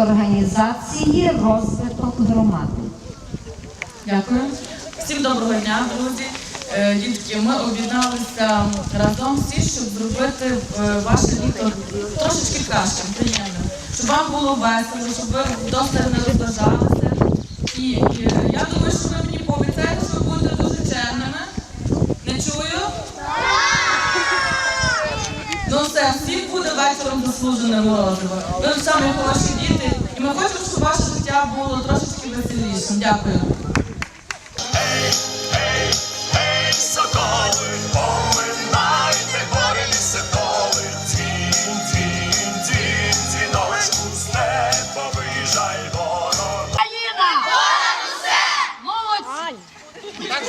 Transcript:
організації розвиток громади. Дякую. Всім доброго дня, друзі. Е, Дітки, ми об'єдналися разом всі, щоб зробити е, ваше літо трошечки кращим, приємним. Щоб вам було весело, щоб ви досить не розважалися. І е, я думаю, що ви мені пообіцяєте, що ви будете дуже чемними. Не чую? Ну все, всім буде вечором заслужене морозиво. Ви самі хороші діти, і ми хочемо, щоб ваше життя було трошечки веселішим. Дякую. trabalho.